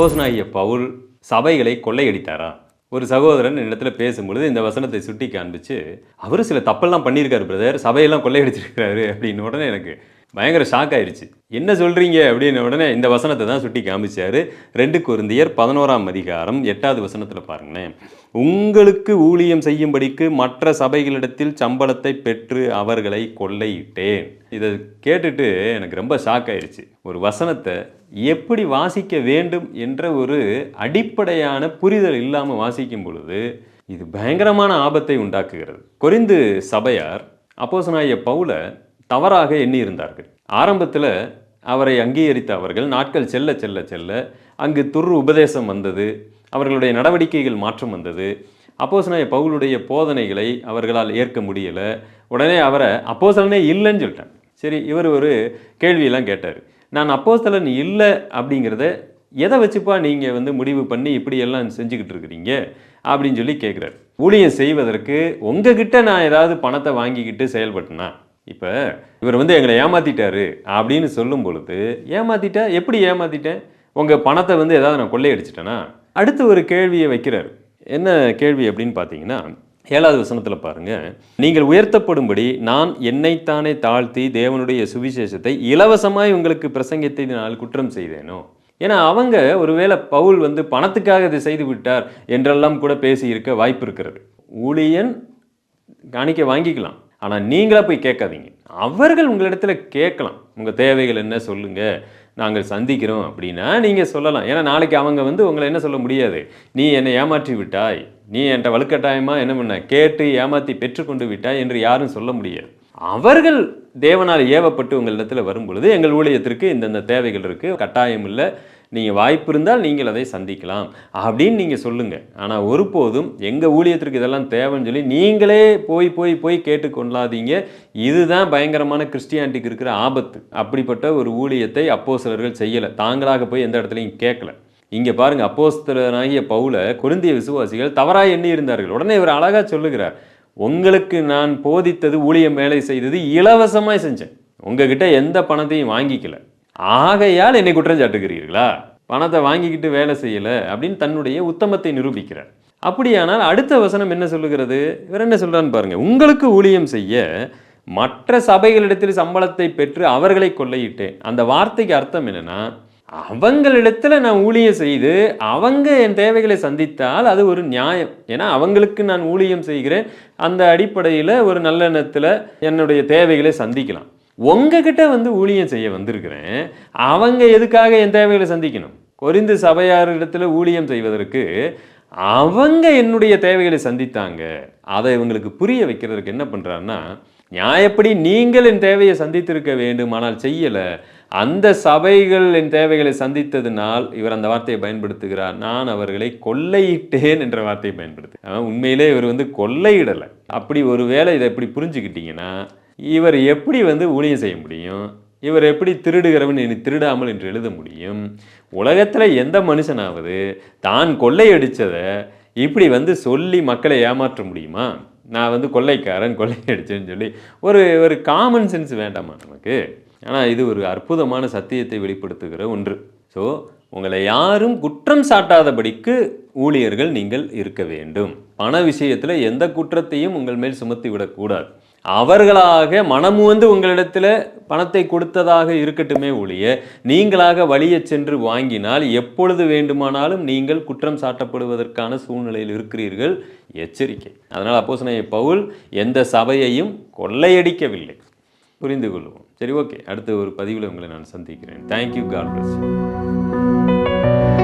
அப்போசனாகிய பவுல் சபைகளை கொள்ளையடித்தாரா? ஒரு சகோதரன் என்னிடத்தில் பேசும்பொழுது இந்த வசனத்தை சுட்டி காண்பிச்சு அவர் சில தப்பெல்லாம் பண்ணியிருக்காரு பிரதர் சபையெல்லாம் கொள்ளையடிச்சிருக்கிறாரு அப்படின்னு உடனே எனக்கு பயங்கர ஷாக் ஆயிடுச்சு என்ன சொல்கிறீங்க அப்படின்னு உடனே இந்த வசனத்தை தான் சுட்டி காமிச்சார். ரெண்டு குருந்தியர் பதினோராம் அதிகாரம் எட்டாவது வசனத்தில் பாருங்களேன். உங்களுக்கு ஊழியம் செய்யும்படிக்கு மற்ற சபைகளிடத்தில் சம்பளத்தை பெற்று அவர்களை கொள்ளையிட்டேன். இதை கேட்டுட்டு எனக்கு ரொம்ப ஷாக் ஆயிடுச்சு ஒரு வசனத்தை எப்படி வாசிக்க வேண்டும் என்ற ஒரு அடிப்படையான புரிதல் இல்லாமல் வாசிக்கும் பொழுது இது பயங்கரமான ஆபத்தை உண்டாக்குகிறது. கொரிந்து சபையார் அப்போசனாய பவுல தவறாக எண்ணியிருந்தார்கள். ஆரம்பத்தில் அவரை அங்கீகரித்த அவர்கள் நாட்கள் செல்ல செல்ல செல்ல அங்கு துரு உபதேசம் வந்தது அவர்களுடைய நடவடிக்கைகள் மாற்றம் வந்தது. அப்போசனாய பவுலுடைய போதனைகளை அவர்களால் ஏற்க முடியலை. உடனே அவரை அப்போசலனே இல்லைன்னு சொல்லிட்டாங்க. சரி இவர் ஒரு கேள்வியெல்லாம் கேட்டார். நான் அப்போஸ்தலன் இல்லை அப்படிங்கிறத எதை வச்சுப்பா நீங்கள் வந்து முடிவு பண்ணி இப்படியெல்லாம் செஞ்சுக்கிட்டு இருக்கிறீங்க அப்படின்னு சொல்லி கேட்குறாரு ஊழியம் செய்வதற்கு உங்ககிட்ட நான் ஏதாவது பணத்தை வாங்கிக்கிட்டு செயல்பட்டேனா? இப்போ இவர் வந்து எங்களை ஏமாத்திட்டாரு அப்படின்னு சொல்லும் பொழுது ஏமாத்திட்டா? எப்படி ஏமாத்திட்டேன்? உங்கள் பணத்தை வந்து ஏதாவது நான் கொள்ளையடிச்சிட்டேன்னா அடுத்து ஒரு கேள்வியை வைக்கிறார். என்ன கேள்வி அப்படின்னு பார்த்தீங்கன்னா ஏழாவது வசனத்தில் பாருங்க நீங்கள் உயர்த்தப்படும்படி நான் என்னைத்தானே தாழ்த்தி தேவனுடைய சுவிசேஷத்தை இலவசமாய் உங்களுக்கு பிரசங்கத்தை நான் குற்றம் செய்தேனோ? ஏன்னா அவங்க ஒருவேளை பவுல் வந்து பணத்துக்காக இதை செய்து விட்டார் என்றெல்லாம் கூட பேசி இருக்க வாய்ப்பு இருக்கிறது. ஊழியன் காணிக்க வாங்கிக்கலாம். ஆனால் நீங்களாக போய் கேட்காதீங்க. அவர்கள் உங்களிடத்தில் கேட்கலாம். உங்கள் தேவைகள் என்ன சொல்லுங்கள் நாங்கள் சந்திக்கிறோம் அப்படின்னா நீங்கள் சொல்லலாம். ஏன்னா நாளைக்கு அவங்க வந்து உங்களை என்ன சொல்ல முடியாது. நீ என்னை ஏமாற்றி விட்டாய். நீ என்கிட்ட வலுக்கட்டாயமாக என்ன பண்ண? கேட்டு ஏமாற்றி பெற்றுக்கொண்டு விட்டாய் என்று யாரும் சொல்ல முடியாது. அவர்கள் தேவனால் ஏவப்பட்டு உங்களிடத்தில் வரும் பொழுது எங்கள் ஊழியத்திற்கு இந்தந்த தேவைகள் இருக்குது கட்டாயம் இல்லை. நீங்கள் வாய்ப்பு இருந்தால் நீங்கள் அதை சந்திக்கலாம். அப்படின்னு நீங்கள் சொல்லுங்கள் ஆனால் ஒருபோதும் எங்கள் ஊழியத்திற்கு இதெல்லாம் தேவைன்னு சொல்லி நீங்களே போய் போய் போய் கேட்டுக்கொள்ளாதீங்க. இதுதான் பயங்கரமான கிறிஸ்டியானிட்டிக்கு இருக்கிற ஆபத்து. அப்படிப்பட்ட ஒரு ஊழியத்தை அப்போ சிலர்கள் செய்யலை. தாங்களாக போய் எந்த இடத்துலையும் கேட்கல. இங்கே பாருங்கள் அப்போஸ்தலனாகிய பவுல குருந்திய விசுவாசிகள் தவறாக எண்ணி இருந்தார்கள் உடனே இவர் அழகாக சொல்லுகிறார் உங்களுக்கு நான் போதித்தது ஊழியம் வேலை செய்தது இலவசமாக செஞ்சேன். உங்ககிட்ட எந்த பணத்தையும் வாங்கிக்கல. ஆகையால் என்னை குற்றம் சாட்டுகிறீர்களா பணத்தை வாங்கிக்கிட்டு வேலை செய்யலை அப்படின்னு தன்னுடைய உத்தமத்தை நிரூபிக்கிறார். அப்படியானால் அடுத்த வசனம் என்ன சொல்லுகிறது? இவர் என்ன சொல்கிறான்னு பாருங்கள் உங்களுக்கு ஊழியம் செய்ய மற்ற சபைகளிடத்தில் சம்பளத்தை பெற்று அவர்களை கொள்ளையிட்டேன். அந்த வார்த்தைக்கு அர்த்தம் என்னென்னா அவங்களிடத்தில் நான் ஊழியம் செய்து அவங்க என் தேவைகளை சந்தித்தால் அது ஒரு நியாயம். ஏன்னா அவங்களுக்கு நான் ஊழியம் செய்கிறேன். அந்த அடிப்படையில் ஒரு நல்லெண்ணத்தில் என்னுடைய தேவைகளை சந்திக்கலாம். உங்ககிட்ட வந்து ஊழியம் செய்ய வந்திருக்கிறேன். அவங்க எதுக்காக என் தேவைகளை சந்திக்கணும்? கொரிந்து சபையாரிடத்தில் ஊழியம் செய்வதற்கு அவங்க என்னுடைய தேவைகளை சந்தித்தாங்க. அதை இவங்களுக்கு புரிய வைக்கிறதுக்கு என்ன பண்ணுறாருன்னா நியாயப்படி நீங்கள் என் தேவையை சந்தித்திருக்க வேண்டும் ஆனால் செய்யலை. அந்த சபைகள் என் தேவைகளை சந்தித்ததினால் இவர் அந்த வார்த்தையை பயன்படுத்துகிறார். நான் அவர்களை கொள்ளையிட்டேன் என்ற வார்த்தையை பயன்படுத்து. உண்மையிலே இவர் வந்து கொள்ளையிடலை. அப்படி ஒரு வேளை இதை எப்படி புரிஞ்சுக்கிட்டீங்கன்னா இவர் எப்படி வந்து ஊழியம் செய்ய முடியும்? இவர் எப்படி திருடுகிறவன் இனி திருடாமல் என்று எழுத முடியும்? உலகத்தில் எந்த மனுஷனாவது தான் கொள்ளையடித்ததை இப்படி வந்து சொல்லி மக்களை ஏமாற்ற முடியுமா? நான் வந்து கொள்ளைக்காரன் கொள்ளையடிச்சேன்னு சொல்லி ஒரு ஒரு காமன் சென்ஸ் வேண்டாமா நமக்கு? ஆனால் இது ஒரு அற்புதமான சத்தியத்தை வெளிப்படுத்துகிற ஒன்று. ஸோ உங்களை யாரும் குற்றம் சாட்டாதபடிக்கு ஊழியர்கள் நீங்கள் இருக்க வேண்டும். பண விஷயத்தில் எந்த குற்றத்தையும் உங்கள் மேல் சுமத்தி விடக்கூடாது அவர்களாக மனமு வந்து உங்களிடத்தில் பணத்தை கொடுத்ததாக இருக்கட்டுமே ஒழிய நீங்களாக வழியச் சென்று வாங்கினால் எப்பொழுது வேண்டுமானாலும் நீங்கள் குற்றம் சாட்டப்படுவதற்கான சூழ்நிலையில் இருக்கிறீர்கள். எச்சரிக்கை. அதனால் அப்போஸ்தலனாகிய பவுல் எந்த சபையையும் கொள்ளையடிக்கவில்லை. புரிந்து கொள்வோம் சரி ஓகே. அடுத்த ஒரு பதிவில் உங்களை நான் சந்திக்கிறேன். Thank you God plus